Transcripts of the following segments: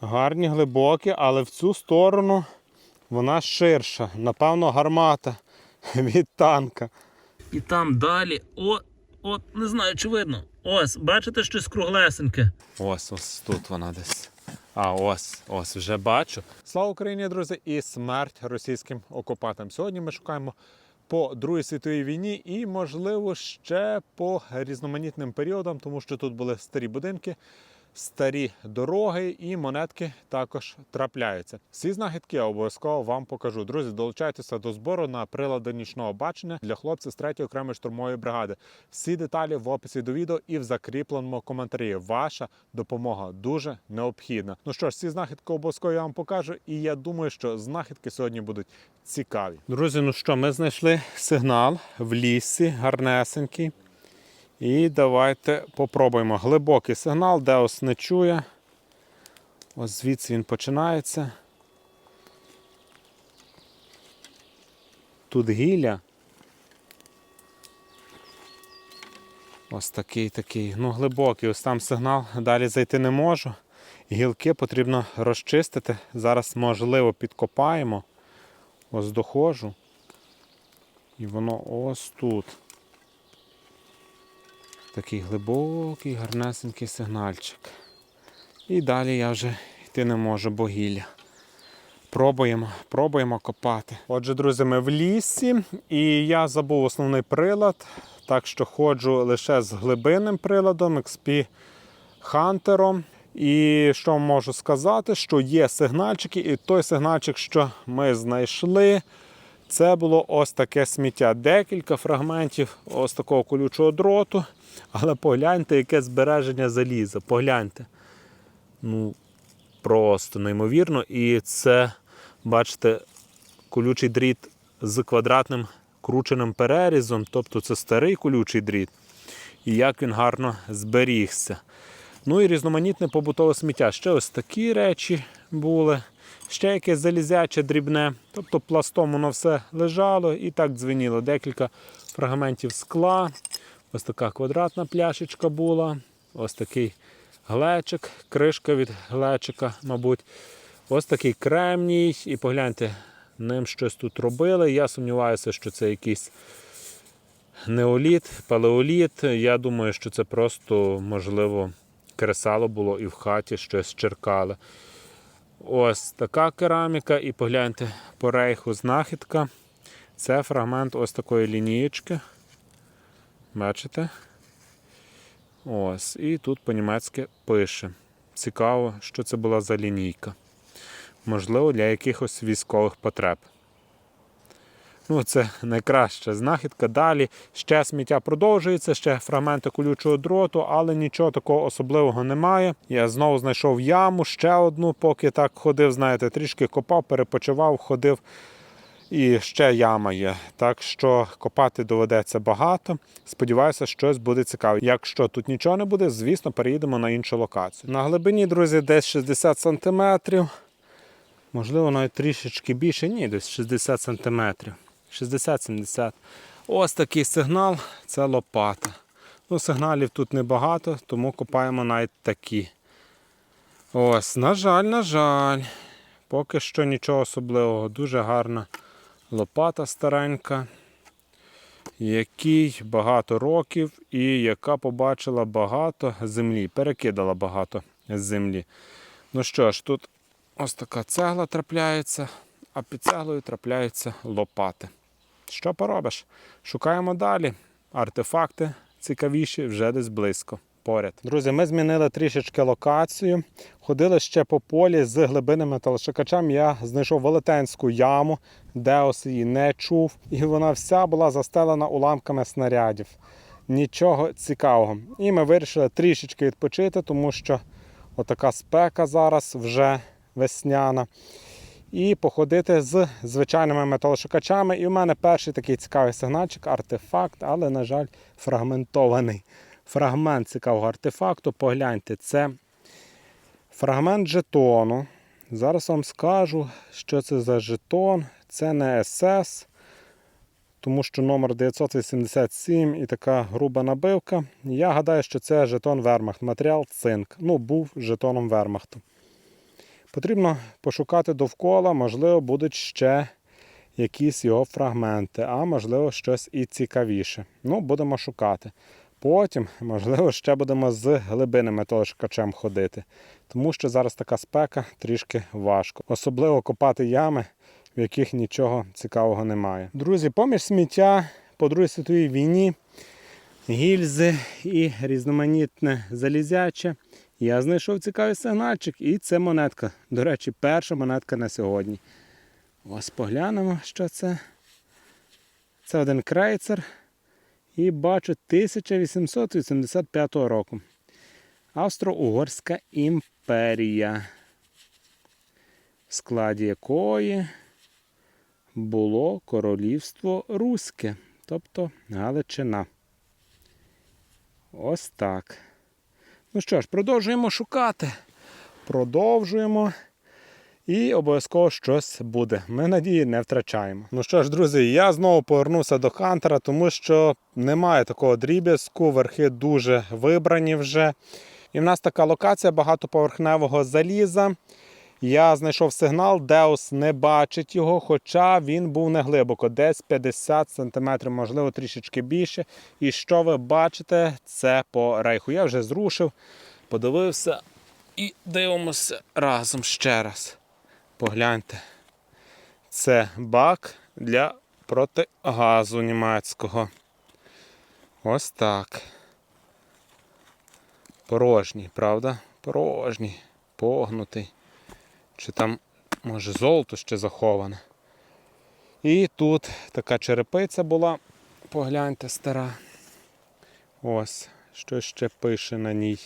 Гарні, глибокі, але в цю сторону вона ширша. Напевно, гармата від танка. І там далі, о, от не знаю, чи видно. Ось, бачите щось круглесеньке. Ось ось тут вона десь. А ось, ось вже бачу. Слава Україні, друзі, і смерть російським окупантам. Сьогодні ми шукаємо по Другій світовій війні і, можливо, ще по різноманітним періодам, тому що тут були старі будинки, старі дороги і монетки також трапляються. Всі знахідки я обов'язково вам покажу. Друзі, долучайтеся до збору на прилади нічного бачення для хлопців з 3-ї окремої штурмової бригади. Всі деталі в описі до відео і в закріпленому коментарі. Ваша допомога дуже необхідна. Ну що ж, всі знахідки обов'язково я вам покажу, і я думаю, що знахідки сьогодні будуть цікаві. Друзі, ну що, ми знайшли сигнал в лісі, гарнесенький. І давайте попробуємо. Глибокий сигнал, Деос не чує. Ось звідси він починається. Тут гілля. Ось такий такий. Ну, глибокий, ось там сигнал. Далі зайти не можу. Гілки потрібно розчистити. Зараз, можливо, підкопаємо. Ось доходжу. І воно ось тут. Такий глибокий, гарнесенький сигнальчик. І далі я вже йти не можу, бо гілля. Пробуємо, пробуємо копати. Отже, друзі, ми в лісі, і я забув основний прилад, так що ходжу лише з глибинним приладом, XP Хантером. І що можу сказати, що є сигнальчики, і той сигнальчик, що ми знайшли, це було ось таке сміття. Декілька фрагментів ось такого колючого дроту. Але погляньте, яке збереження заліза. Погляньте. Ну, просто неймовірно. І це, бачите, колючий дріт з квадратним крученим перерізом. Тобто це старий колючий дріт. І як він гарно зберігся. Ну і різноманітне побутове сміття. Ще ось такі речі були. Ще якесь залізяче дрібне. Тобто пластом воно все лежало і так дзвеніло. Декілька фрагментів скла. Ось така квадратна пляшечка була. Ось такий глечик, кришка від глечика, мабуть. Ось такий кремній. І погляньте, ним щось тут робили. Я сумніваюся, що це якийсь неоліт, палеоліт. Я думаю, що це просто, можливо, кресало було і в хаті щось черкали. Ось така кераміка, і погляньте по рейху знахідка. Це фрагмент ось такої лінієчки. Бачите? Ось. І тут по-німецьки пише. Цікаво, що це була за лінійка. Можливо, для якихось військових потреб. Ну, це найкраща знахідка. Далі ще сміття продовжується, ще фрагменти колючого дроту, але нічого такого особливого немає. Я знову знайшов яму, ще одну, поки так ходив, знаєте, трішки копав, перепочивав, ходив. І ще яма є. Так що копати доведеться багато. Сподіваюся, щось буде цікаве. Якщо тут нічого не буде, звісно, переїдемо на іншу локацію. На глибині, друзі, десь 60 см. Можливо, навіть трішечки більше. Ні, десь 60 см. 60-70. Ось такий сигнал це лопата. Ну, Сигналів тут небагато, тому копаємо навіть такі. Ось, на жаль, на жаль. Поки що нічого особливого. Дуже гарна лопата старенька, якій багато років і яка побачила багато землі, перекидала багато землі. Ну що ж, тут ось така цегла трапляється, а під цеглою трапляються лопати. Що поробиш? Шукаємо далі. Артефакти цікавіші вже десь близько. Поряд. Друзі, ми змінили трішечки локацію. Ходили ще по полі з глибинним металошукачем. Я знайшов велетенську яму, Деос її не чув, і вона вся була застелена уламками снарядів. Нічого цікавого. І ми вирішили трішечки відпочити, тому що отака спека зараз вже весняна. І походити з звичайними металошукачами. І в мене перший такий цікавий сигнальчик, артефакт, але, на жаль, фрагментований. Фрагмент цікавого артефакту. Погляньте, це фрагмент жетону. Зараз вам скажу, що це за жетон. Це не СС, тому що номер 987 і така груба набивка. Я гадаю, що це жетон Вермахт. Матеріал цинк. Ну, був жетоном Вермахту. Потрібно пошукати довкола, можливо, будуть ще якісь його фрагменти, а можливо, щось і цікавіше. Ну, будемо шукати. Потім, можливо, ще будемо з глибини металошукачем ходити, тому що зараз така спека трішки важко. Особливо копати ями, в яких нічого цікавого немає. Друзі, поміж сміття по Другій світовій війні, гільзи і різноманітне залізяче. Я знайшов цікавий сигнальчик, і це монетка. До речі, перша монетка на сьогодні. Ось поглянемо, що це. Це один крейцер. І бачу 1885 року. Австро-Угорська імперія, в складі якої було королівство Руське, тобто Галичина. Ось так. Ну що ж, продовжуємо шукати. Продовжуємо. І обов'язково щось буде. Ми надії не втрачаємо. Ну що ж, друзі, я знову повернувся до Хантера, тому що немає такого дріб'язку, верхи дуже вибрані вже. І в нас така локація багатоповерхневого заліза. Я знайшов сигнал, Деус не бачить його, хоча він був не глибоко, десь 50 см, можливо, трішечки більше. І що ви бачите, це по рейху. Я вже зрушив, подивився і дивимося разом ще раз. Погляньте. Це бак для протигазу німецького. Ось так. Порожній, правда? Порожній, погнутий. Чи там, може, золото ще заховане. І тут така черепиця була, погляньте, стара. Ось, що ще пише на ній.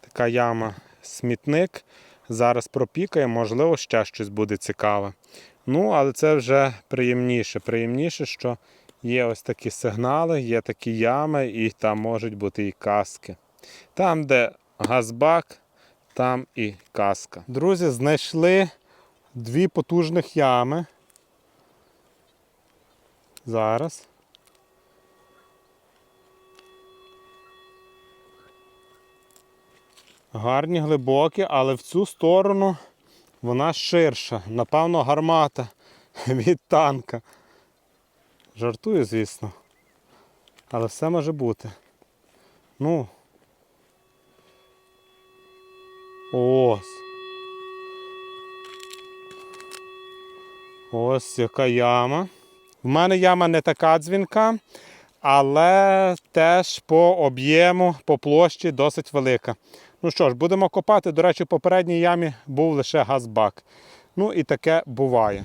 Така яма смітник. Зараз пропікає, можливо, ще щось буде цікаве. Ну, але це вже приємніше. Приємніше, що є ось такі сигнали, є такі ями, і там можуть бути і каски. Там, де газбак, там і каска. Друзі, знайшли дві потужних ями. Зараз. Гарні, глибокі, але в цю сторону вона ширша. Напевно, гармата від танка. Жартую, звісно. Але все може бути. Ну. Ось. Ось яка яма. В мене яма не така дзвінка, але теж по об'єму, по площі досить велика. Ну що ж, будемо копати. До речі, в попередній ямі був лише газбак. Ну і таке буває.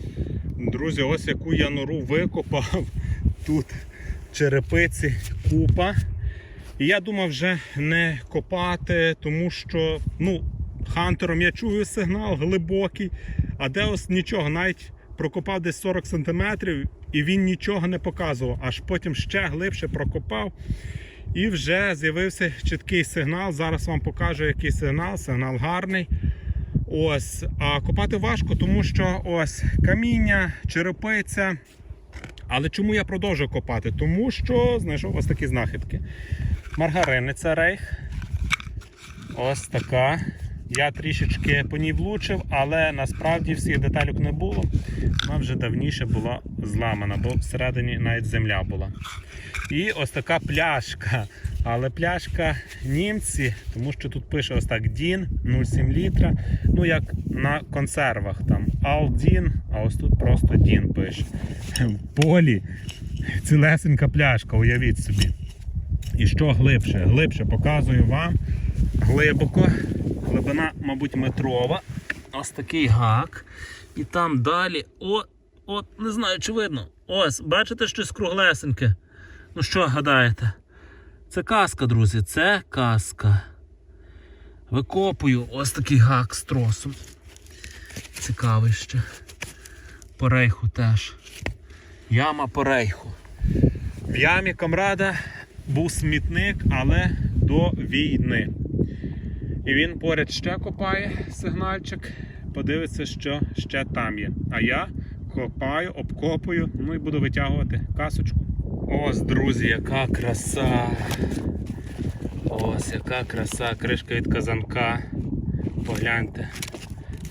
Друзі, ось яку я нору викопав. Тут черепиці, купа. І я думав вже не копати, тому що ну, хантером я чую сигнал глибокий, а Деос нічого, навіть прокопав десь 40 см і він нічого не показував. Аж потім ще глибше прокопав. І вже з'явився чіткий сигнал. Зараз вам покажу, який сигнал. Сигнал гарний. Ось, а копати важко, тому що ось каміння, черепиця. Але чому я продовжую копати? Тому що знайшов ось такі знахідки. Маргариниця рейх. Ось така. Я трішечки по ній влучив, але насправді всіх деталюк не було. Вона вже давніше була зламана, бо всередині навіть земля була. І ось така пляшка. Але пляшка німці, тому що тут пише ось так Дін 0,7 літра. Ну, як на консервах там Алдін, а ось тут просто Дін пише. В полі цілесенька пляшка, уявіть собі. І що глибше? Глибше показую вам. Глибоко. Глибина, мабуть, метрова. Ось такий гак. І там далі. О, от, не знаю, чи видно. Ось, бачите щось круглесеньке. Ну що гадаєте? Це каска, друзі, це каска. Викопую ось такий гак з тросом. Цікавий ще. По рейху теж. Яма по рейху. В ямі камрада був смітник, але до війни. І він поряд ще копає сигнальчик, подивиться, що ще там є. А я копаю, обкопую, ну і буду витягувати касочку. Ось, друзі, яка краса. Ось яка краса, кришка від казанка. Погляньте.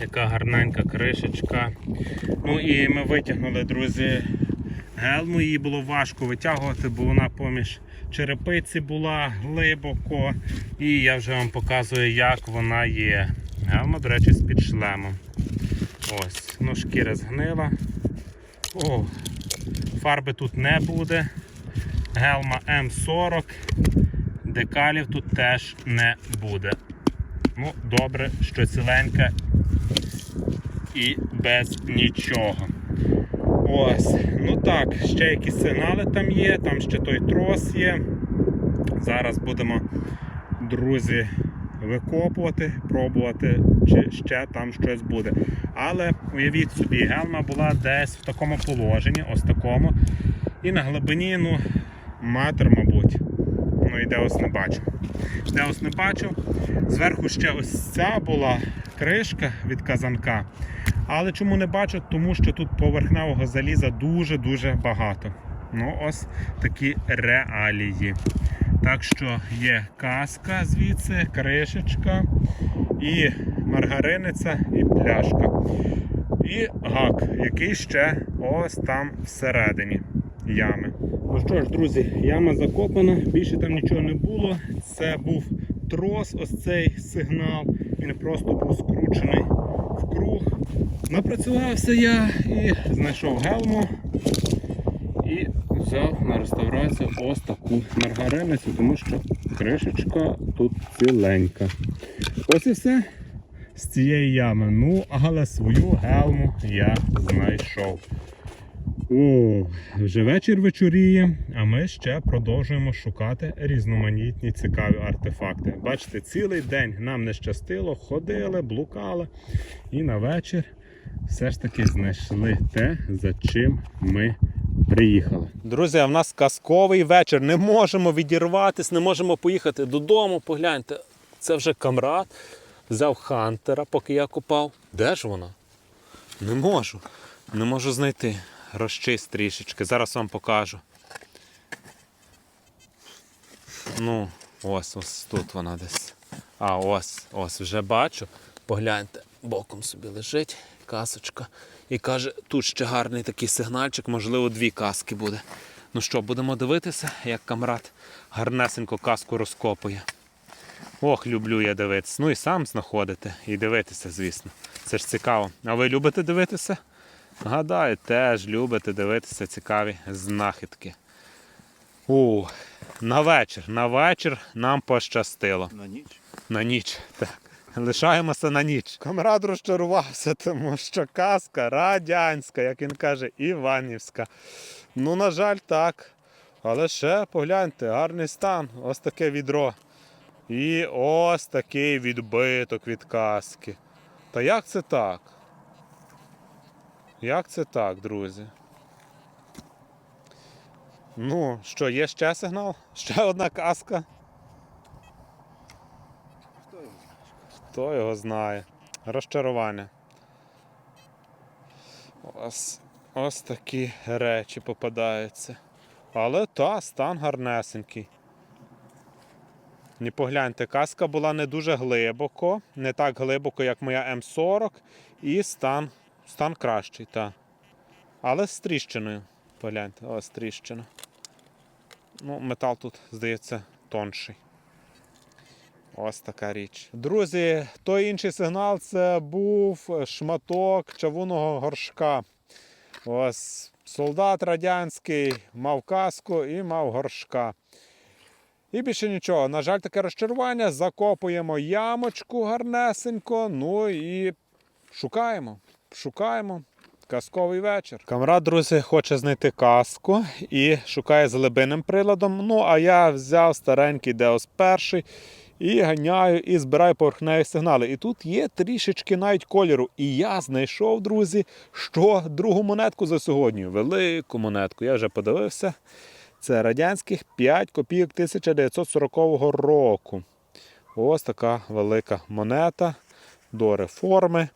яка гарненька кришечка. Ну і ми витягнули, друзі, гелму. Її було важко витягувати, бо вона поміж черепиці була глибоко. І я вже вам показую, як вона є. Гелма, до речі, з-під шлемом. Ось, ну шкіра згнила. О, фарби тут не буде. Гелма М40. Декалів тут теж не буде. Ну, добре, що ціленька і без нічого. Ось, ну так, ще якісь сигнали там є, там ще той трос є. Зараз будемо, друзі, викопувати, пробувати, чи ще там щось буде. Але уявіть собі, гелма була десь в такому положенні, ось такому. І на глибині, ну, метр, мабуть. Ну і де ось не бачу. Де ось не бачу. Зверху ще ось ця була кришка від казанка. Але чому не бачу? Тому що тут поверхневого заліза дуже-дуже багато. Ну, ось такі реалії. Так що є каска звідси, кришечка, і маргариниця, і пляшка. І гак, який ще ось там всередині ями. Ну що ж, друзі, яма закопана, більше там нічого не було. Це був трос, ось цей сигнал. Він просто був скручений в круг. Напрацювався я і знайшов гелму і взяв на реставрацію ось таку маргариницю, тому що кришечка тут ціленька. Ось і все з цієї ями. Ну, але свою гелму я знайшов. О, вже вечір вечоріє, а ми ще продовжуємо шукати різноманітні цікаві артефакти. Бачите, цілий день нам не щастило, ходили, блукали, і на вечір все ж таки знайшли те, за чим ми приїхали. Друзі, в нас казковий вечір. Не можемо відірватися, не можемо поїхати додому. Погляньте, це вже камрад. Взяв Хантера, поки я купав. Де ж вона? Не можу. Не можу знайти. Розчисть трішечки. Зараз вам покажу. Ну, ось, ось тут вона десь. А, ось, ось, вже бачу. Погляньте, боком собі лежить касочка. І каже, тут ще гарний такий сигнальчик, можливо, дві каски буде. Ну що, будемо дивитися, як камрад гарнесенько каску розкопує. Ох, люблю я дивитися. Ну і сам знаходити і дивитися, звісно. Це ж цікаво. А ви любите дивитися? Гадаю, теж любите дивитися цікаві знахідки. У, на вечір. На вечір нам пощастило. На ніч. На ніч. Так. Лишаємося на ніч. Камрад розчарувався, тому що казка радянська, як він каже, Іванівська. Ну, на жаль, так. Але ще погляньте, гарний стан. Ось таке відро. І ось такий відбиток від каски. Та як це так? Як це так, друзі? Ну, що, є ще сигнал? Ще одна каска. Хто його? Хто його знає? Розчарування. Ось, ось такі речі попадаються. Але та, стан гарнесенький. Не погляньте, каска була не дуже глибоко, не так глибоко, як моя М40, і стан, стан кращий, та. Але з тріщиною. Погляньте, ось тріщина. Ну, метал тут, здається, тонший. Ось така річ. Друзі, той інший сигнал це був шматок чавунного горшка. Ось солдат радянський мав каску і мав горшка. І більше нічого. На жаль, таке розчарування. Закопуємо ямочку гарнесенько. Ну і шукаємо. Шукаємо. Казковий вечір. Камрад, друзі, хоче знайти каску і шукає з глибинним приладом. Ну, а я взяв старенький Деос перший і ганяю, і збираю поверхневі сигнали. І тут є трішечки навіть кольору. І я знайшов, друзі, що другу монетку за сьогодні. Велику монетку. Я вже подивився. Це радянських 5 копійок 1940 року. Ось така велика монета до реформи.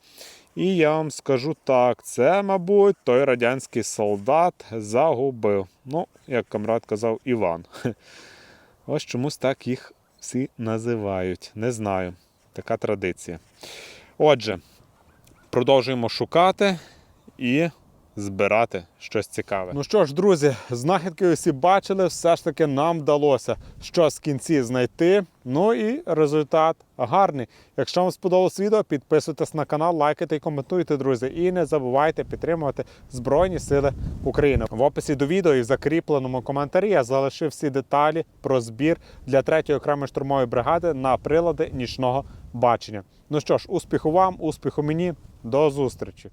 І я вам скажу так, це, мабуть, той радянський солдат загубив. Ну, як камрад казав, Іван. Ось чомусь так їх всі називають. Не знаю. Така традиція. Отже, продовжуємо шукати і збирати щось цікаве. Ну що ж, друзі, знахідки усі бачили, все ж таки нам вдалося щось в кінці знайти. Ну і результат гарний. Якщо вам сподобалось відео, підписуйтесь на канал, лайкайте і коментуйте, друзі. І не забувайте підтримувати Збройні Сили України. В описі до відео і в закріпленому коментарі я залишив всі деталі про збір для 3-ї окремої штурмової бригади на прилади нічного бачення. Ну що ж, успіху вам, успіху мені, до зустрічі!